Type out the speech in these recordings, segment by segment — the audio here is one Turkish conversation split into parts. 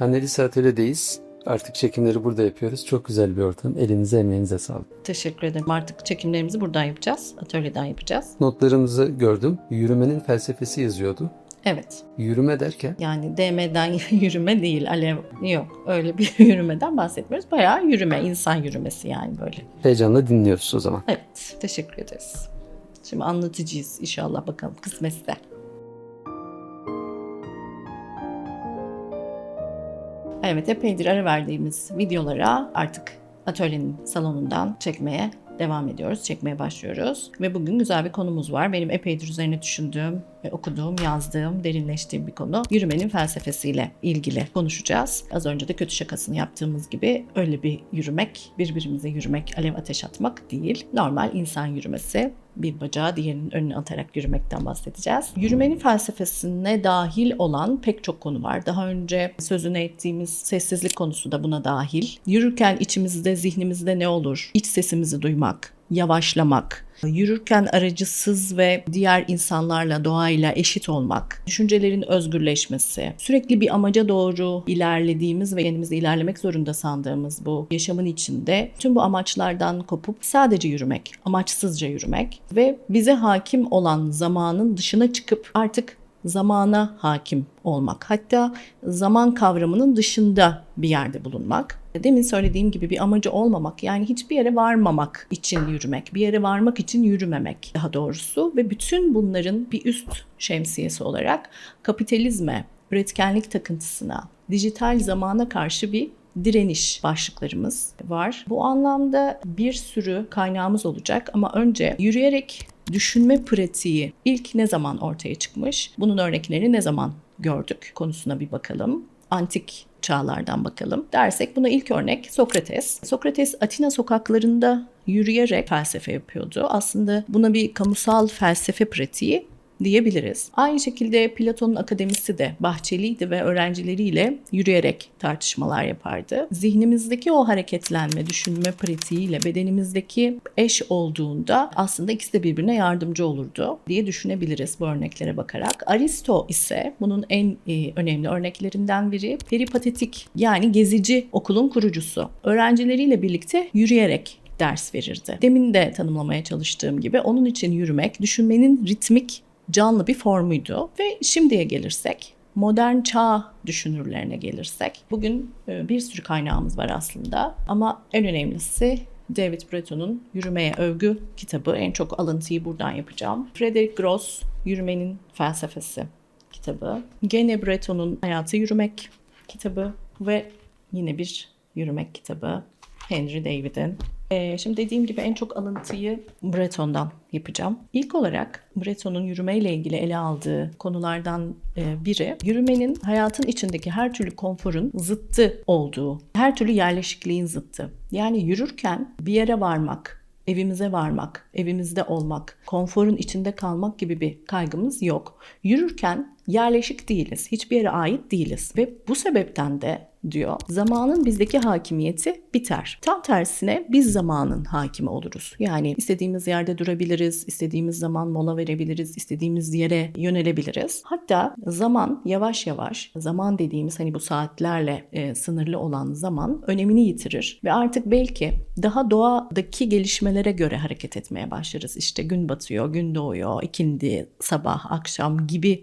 Annelise Atölye'deyiz. Artık çekimleri burada yapıyoruz. Çok güzel bir ortam. Elinize emeğinize sağlık. Teşekkür ederim. Artık çekimlerimizi buradan yapacağız. Atölyeden yapacağız. Notlarımızı gördüm. Yürümenin felsefesi yazıyordu. Evet. Yürüme derken Yani DM'den yürüme değil. Alev yok. Öyle bir yürümeden bahsetmiyoruz. Bayağı yürüme. insan yürümesi yani böyle. heyecanla dinliyoruz o zaman. Evet. Teşekkür ederiz. Şimdi anlatıcıyız inşallah bakalım kısmetse. Evet epeydir ara verdiğimiz videolara artık atölyenin salonundan çekmeye devam ediyoruz. Çekmeye başlıyoruz. Ve bugün güzel bir konumuz var. Benim epeydir üzerine düşündüğüm, okuduğum, yazdığım, derinleştiğim bir konu. Yürümenin felsefesiyle ilgili konuşacağız. Az önce de kötü şakasını yaptığımız gibi öyle bir yürümek, birbirimize yürümek, alev ateş atmak değil. Normal insan yürümesi bir bacağı diğerinin önüne atarak yürümekten bahsedeceğiz. Yürümenin felsefesine dahil olan pek çok konu var. Daha önce sözünü ettiğimiz sessizlik konusu da buna dahil. Yürürken içimizde, zihnimizde ne olur? İç sesimizi duymak, yavaşlamak, yürürken aracısız ve diğer insanlarla, doğayla eşit olmak, düşüncelerin özgürleşmesi, sürekli bir amaca doğru ilerlediğimiz ve kendimizi ilerlemek zorunda sandığımız bu yaşamın içinde tüm bu amaçlardan kopup sadece yürümek, amaçsızca yürümek ve bize hakim olan zamanın dışına çıkıp artık zamana hakim olmak. Hatta zaman kavramının dışında bir yerde bulunmak. Demin söylediğim gibi bir amacı olmamak yani hiçbir yere varmamak için yürümek, bir yere varmak için yürümemek daha doğrusu ve bütün bunların bir üst şemsiyesi olarak kapitalizme, üretkenlik takıntısına, dijital zamana karşı bir direniş başlıklarımız var. Bu anlamda bir sürü kaynağımız olacak ama önce yürüyerek düşünme pratiği ilk ne zaman ortaya çıkmış? Bunun örneklerini ne zaman gördük konusuna bir bakalım. Antik çağlardan bakalım dersek buna ilk örnek Sokrates. Sokrates Atina sokaklarında yürüyerek felsefe yapıyordu. Aslında buna bir kamusal felsefe pratiği diyebiliriz. Aynı şekilde Platon'un akademisi de bahçeliydi ve öğrencileriyle yürüyerek tartışmalar yapardı. Zihnimizdeki o hareketlenme, düşünme pratiğiyle bedenimizdeki eş olduğunda aslında ikisi de birbirine yardımcı olurdu diye düşünebiliriz bu örneklere bakarak. Aristo ise bunun en e, önemli örneklerinden biri peripatetik yani gezici okulun kurucusu. Öğrencileriyle birlikte yürüyerek ders verirdi. Demin de tanımlamaya çalıştığım gibi onun için yürümek düşünmenin ritmik canlı bir formuydu. Ve şimdiye gelirsek, modern çağ düşünürlerine gelirsek, bugün e, bir sürü kaynağımız var aslında ama en önemlisi David Breton'un Yürümeye Övgü kitabı. En çok alıntıyı buradan yapacağım. Frederick Gross, Yürümenin Felsefesi kitabı. Gene Breton'un Hayatı Yürümek kitabı ve yine bir yürümek kitabı. Henry David'in ee, şimdi dediğim gibi en çok alıntıyı Breton'dan yapacağım. İlk olarak Breton'un yürümeyle ilgili ele aldığı konulardan e, biri yürümenin hayatın içindeki her türlü konforun zıttı olduğu, her türlü yerleşikliğin zıttı. Yani yürürken bir yere varmak, evimize varmak, evimizde olmak, konforun içinde kalmak gibi bir kaygımız yok. Yürürken yerleşik değiliz, hiçbir yere ait değiliz ve bu sebepten de diyor. Zamanın bizdeki hakimiyeti biter. Tam tersine biz zamanın hakimi oluruz. Yani istediğimiz yerde durabiliriz, istediğimiz zaman mola verebiliriz, istediğimiz yere yönelebiliriz. Hatta zaman yavaş yavaş, zaman dediğimiz hani bu saatlerle e, sınırlı olan zaman önemini yitirir ve artık belki daha doğadaki gelişmelere göre hareket etmeye başlarız. İşte gün batıyor, gün doğuyor, ikindi, sabah, akşam gibi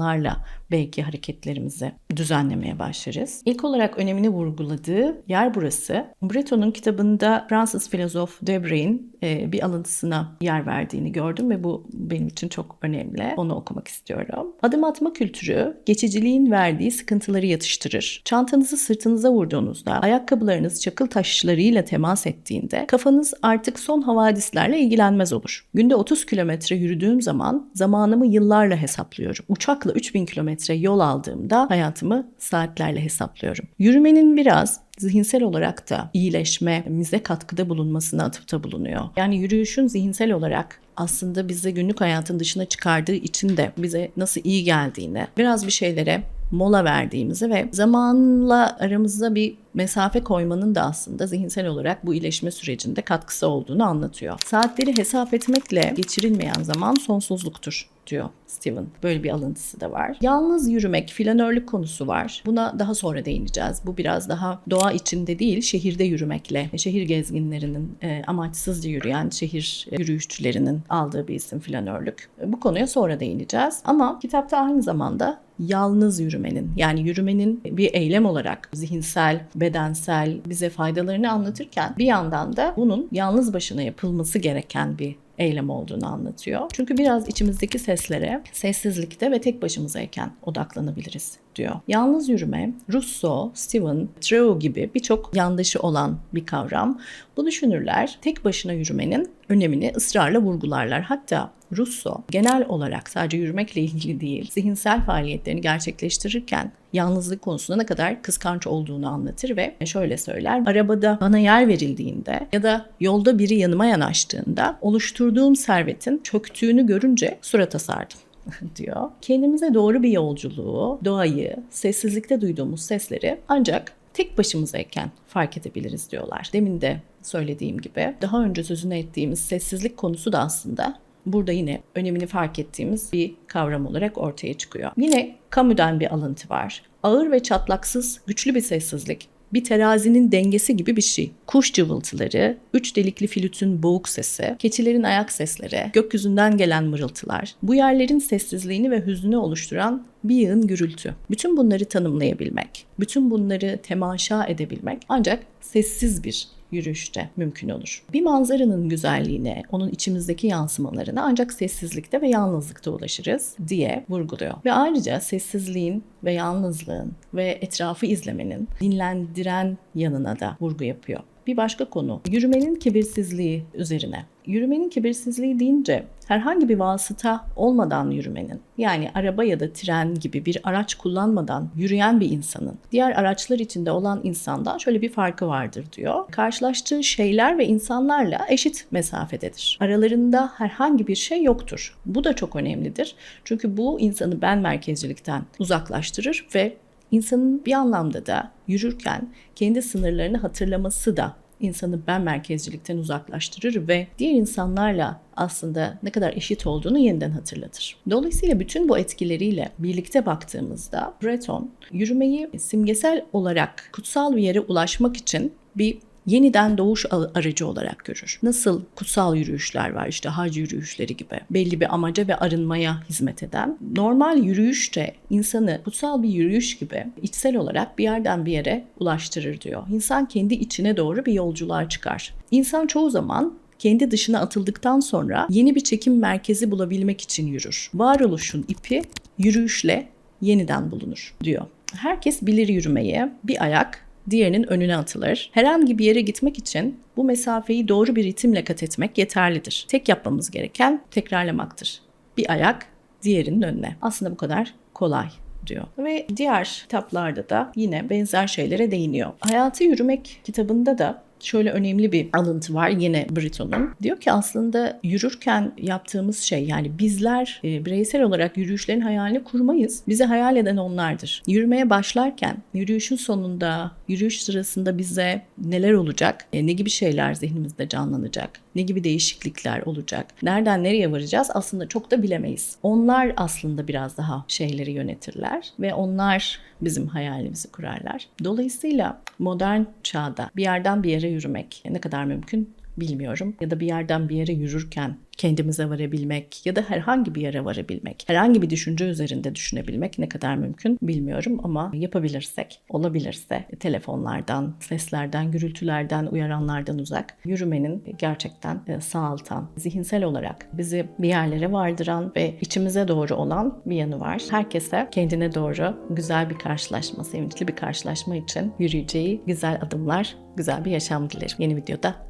kavramlarla belki hareketlerimizi düzenlemeye başlarız. İlk olarak önemini vurguladığı yer burası. Breton'un kitabında Fransız filozof Debray'in e, bir alıntısına yer verdiğini gördüm ve bu benim için çok önemli. Onu okumak istiyorum. Adım atma kültürü geçiciliğin verdiği sıkıntıları yatıştırır. Çantanızı sırtınıza vurduğunuzda, ayakkabılarınız çakıl taşlarıyla temas ettiğinde kafanız artık son havadislerle ilgilenmez olur. Günde 30 kilometre yürüdüğüm zaman zamanımı yıllarla hesaplıyorum. Uçakla 3000 kilometre yol aldığımda hayatımı saatlerle hesaplıyorum. Yürümenin biraz zihinsel olarak da iyileşmemize katkıda bulunmasına atıfta bulunuyor. Yani yürüyüşün zihinsel olarak aslında bize günlük hayatın dışına çıkardığı için de bize nasıl iyi geldiğini, biraz bir şeylere mola verdiğimizi ve zamanla aramızda bir mesafe koymanın da aslında zihinsel olarak bu iyileşme sürecinde katkısı olduğunu anlatıyor. Saatleri hesap etmekle geçirilmeyen zaman sonsuzluktur diyor Steven. Böyle bir alıntısı da var. Yalnız yürümek, flanörlük konusu var. Buna daha sonra değineceğiz. Bu biraz daha doğa içinde değil, şehirde yürümekle, şehir gezginlerinin e, amaçsızca yürüyen şehir yürüyüşçülerinin aldığı bir isim flanörlük. Bu konuya sonra değineceğiz. Ama kitapta aynı zamanda yalnız yürümenin yani yürümenin bir eylem olarak zihinsel, bedensel bize faydalarını anlatırken bir yandan da bunun yalnız başına yapılması gereken bir eylem olduğunu anlatıyor. Çünkü biraz içimizdeki seslere sessizlikte ve tek başımızayken odaklanabiliriz diyor. Yalnız yürüme, Rousseau, Steven, Treu gibi birçok yandaşı olan bir kavram. Bu düşünürler tek başına yürümenin önemini ısrarla vurgularlar. Hatta Rousseau genel olarak sadece yürümekle ilgili değil, zihinsel faaliyetlerini gerçekleştirirken yalnızlık konusunda ne kadar kıskanç olduğunu anlatır ve şöyle söyler. Arabada bana yer verildiğinde ya da yolda biri yanıma yanaştığında oluşturduğum servetin çöktüğünü görünce surata sardım diyor. Kendimize doğru bir yolculuğu, doğayı, sessizlikte duyduğumuz sesleri ancak tek başımızayken fark edebiliriz diyorlar. Demin de söylediğim gibi daha önce sözünü ettiğimiz sessizlik konusu da aslında burada yine önemini fark ettiğimiz bir kavram olarak ortaya çıkıyor. Yine Camus'dan bir alıntı var. Ağır ve çatlaksız güçlü bir sessizlik bir terazinin dengesi gibi bir şey. Kuş cıvıltıları, üç delikli flütün boğuk sesi, keçilerin ayak sesleri, gökyüzünden gelen mırıltılar, bu yerlerin sessizliğini ve hüznünü oluşturan bir yığın gürültü. Bütün bunları tanımlayabilmek, bütün bunları temaşa edebilmek ancak sessiz bir yürüyüşte mümkün olur. Bir manzaranın güzelliğine, onun içimizdeki yansımalarına ancak sessizlikte ve yalnızlıkta ulaşırız diye vurguluyor. Ve ayrıca sessizliğin ve yalnızlığın ve etrafı izlemenin dinlendiren yanına da vurgu yapıyor. Bir başka konu yürümenin kibirsizliği üzerine. Yürümenin kibirsizliği deyince herhangi bir vasıta olmadan yürümenin yani araba ya da tren gibi bir araç kullanmadan yürüyen bir insanın diğer araçlar içinde olan insandan şöyle bir farkı vardır diyor. Karşılaştığı şeyler ve insanlarla eşit mesafededir. Aralarında herhangi bir şey yoktur. Bu da çok önemlidir. Çünkü bu insanı ben merkezcilikten uzaklaştırır ve insanın bir anlamda da yürürken kendi sınırlarını hatırlaması da insanı ben merkezcilikten uzaklaştırır ve diğer insanlarla aslında ne kadar eşit olduğunu yeniden hatırlatır. Dolayısıyla bütün bu etkileriyle birlikte baktığımızda Breton yürümeyi simgesel olarak kutsal bir yere ulaşmak için bir yeniden doğuş aracı olarak görür. Nasıl kutsal yürüyüşler var işte hac yürüyüşleri gibi belli bir amaca ve arınmaya hizmet eden. Normal yürüyüş de insanı kutsal bir yürüyüş gibi içsel olarak bir yerden bir yere ulaştırır diyor. İnsan kendi içine doğru bir yolculuğa çıkar. İnsan çoğu zaman kendi dışına atıldıktan sonra yeni bir çekim merkezi bulabilmek için yürür. Varoluşun ipi yürüyüşle yeniden bulunur diyor. Herkes bilir yürümeyi. Bir ayak diğerinin önüne atılır. Herhangi bir yere gitmek için bu mesafeyi doğru bir ritimle kat etmek yeterlidir. Tek yapmamız gereken tekrarlamaktır. Bir ayak diğerinin önüne. Aslında bu kadar kolay diyor. Ve diğer kitaplarda da yine benzer şeylere değiniyor. Hayatı Yürümek kitabında da şöyle önemli bir alıntı var yine Breton'un. Diyor ki aslında yürürken yaptığımız şey yani bizler e, bireysel olarak yürüyüşlerin hayalini kurmayız. Bize hayal eden onlardır. Yürümeye başlarken yürüyüşün sonunda, yürüyüş sırasında bize neler olacak, e, ne gibi şeyler zihnimizde canlanacak, ne gibi değişiklikler olacak, nereden nereye varacağız aslında çok da bilemeyiz. Onlar aslında biraz daha şeyleri yönetirler ve onlar bizim hayalimizi kurarlar. Dolayısıyla modern çağda bir yerden bir yere yürümek ne kadar mümkün bilmiyorum. Ya da bir yerden bir yere yürürken kendimize varabilmek ya da herhangi bir yere varabilmek, herhangi bir düşünce üzerinde düşünebilmek ne kadar mümkün bilmiyorum ama yapabilirsek, olabilirse telefonlardan, seslerden, gürültülerden, uyaranlardan uzak yürümenin gerçekten e, sağaltan, zihinsel olarak bizi bir yerlere vardıran ve içimize doğru olan bir yanı var. Herkese kendine doğru güzel bir karşılaşma, sevinçli bir karşılaşma için yürüyeceği güzel adımlar, güzel bir yaşam dilerim. Yeni videoda